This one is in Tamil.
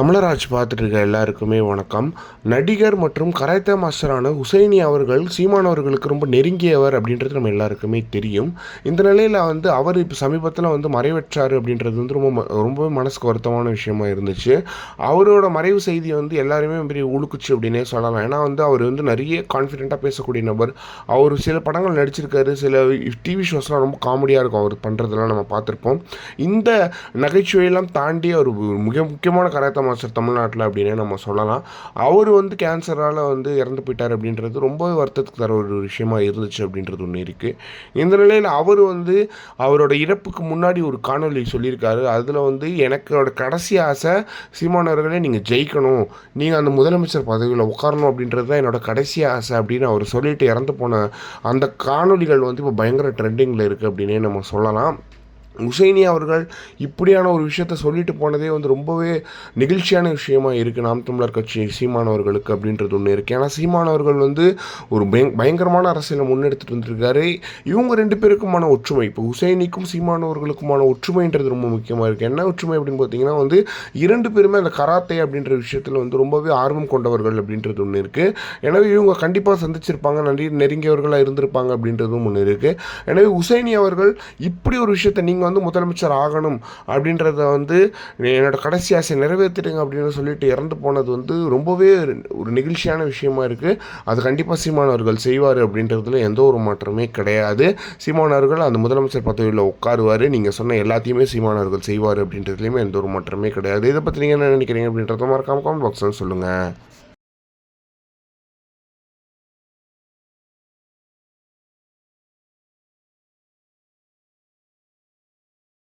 தமிழராஜ் பார்த்துட்டு இருக்க எல்லாருக்குமே வணக்கம். நடிகர் மற்றும் கராத்தே மாஸ்டரான ஹுசைனி அவர்கள் சீமானவர்களுக்கு ரொம்ப நெருங்கியவர் அப்படின்றது நம்ம எல்லாருக்குமே தெரியும். இந்த நிலையில் வந்து அவர் இப்போ சமீபத்தில் வந்து மறைவற்றார் அப்படின்றது வந்து ரொம்ப ம- ரொம்பவே மனசுக்கு வருத்தமான விஷயமா இருந்துச்சு. அவரோட மறைவு செய்தி வந்து எல்லாருமே பெரிய உழுக்குச்சு அப்படின்னே சொல்லலாம். ஏன்னா வந்து அவர் வந்து நிறைய கான்ஃபிடென்ட்டாக பேசக்கூடிய நபர். அவர் சில படங்கள் நடிச்சிருக்காரு சில டிவி ஷோஸ்லாம் ரொம்ப காமெடியாக இருக்கும் அவர் பண்ணுறதெல்லாம் நம்ம பார்த்துருப்போம். இந்த நகைச்சுவையெல்லாம் தாண்டி அவர் மிக முக்கியமான கராத்தே மாஸ்டர் தமிழ்நாட்டில் அப்படின்னே நம்ம சொல்லலாம். அவர் வந்து கேன்சரால் வந்து இறந்து போயிட்டார் அப்படின்றது ரொம்ப வருத்தத்துக்கு தர ஒரு விஷயமா இருந்துச்சு அப்படின்றது ஒன்று இருக்குது இந்த நிலையில் அவர் வந்து அவரோட இறப்புக்கு முன்னாடி ஒரு காணொளி சொல்லியிருக்காரு. அதில் வந்து எனக்கோட கடைசி ஆசை சீமானவர்களே நீங்கள் ஜெயிக்கணும் நீங்கள் அந்த முதலமைச்சர் பதவியில் உட்காரணும் அப்படின்றது தான் என்னோட கடைசி ஆசை அப்படின்னு அவர் சொல்லிட்டு இறந்து போன அந்த காணொளிகள் வந்து இப்போ பயங்கர ட்ரெண்டிங்கில் இருக்குது அப்படின்னே நம்ம சொல்லலாம். உசைனி அவர்கள் இப்படியான ஒரு விஷயத்த சொல்லிட்டு போனதே வந்து ரொம்பவே நெகிழ்ச்சியான விஷயமா இருக்குது நாம் தமிழர் கட்சி சீமானவர்களுக்கு அப்படின்றது ஒன்று இருக்குது ஏன்னா சீமானவர்கள் வந்து ஒரு பயங்கரமான அரசியலை முன்னெடுத்துட்டு வந்திருக்காரு. இவங்க ரெண்டு பேருக்குமான ஒற்றுமை இப்போ உசைனிக்கும் சீமானவர்களுக்குமான ஒற்றுமைன்றது ரொம்ப முக்கியமாக இருக்குது என்ன ஒற்றுமை அப்படின்னு பார்த்தீங்கன்னா வந்து இரண்டு பேருமே அந்த கராத்தே அப்படின்ற விஷயத்தில் வந்து ரொம்பவே ஆர்வம் கொண்டவர்கள் அப்படின்றது ஒன்று இருக்குது எனவே இவங்க கண்டிப்பாக சந்திச்சிருப்பாங்க. நிறைய நெருங்கியவர்களாக இருந்திருப்பாங்க அப்படின்றதும் ஒன்று இருக்குது எனவே உசைனி அவர்கள் இப்படி ஒரு விஷயத்தை நீங்கள் வந்து முதலமைச்சர் ஆகணும் அப்படின்றத வந்து என்னோட கடைசி ஆசை நிறைவேற்றிடுங்க அப்படின்னு சொல்லிட்டு இறந்து போனது வந்து ரொம்பவே ஒரு நெகிழ்ச்சியான விஷயமா இருக்குது அது கண்டிப்பாக சீமான் அவர்கள் செய்வார் அப்படின்றதுல எந்த ஒரு மாற்றமே கிடையாது. சீமான் அவர்கள் அந்த முதலமைச்சர் பதவியில் உட்காருவார். நீங்கள் சொன்ன எல்லாத்தையுமே சீமான் அவர்கள் செய்வார் அப்படின்றதுலையுமே எந்த ஒரு மாற்றமே கிடையாது. இதை பற்றி நீங்கள் என்ன நினைக்கிறீங்க அப்படின்றத மறக்காம காமெண்ட் பாக்ஸில் சொல்லுங்கள்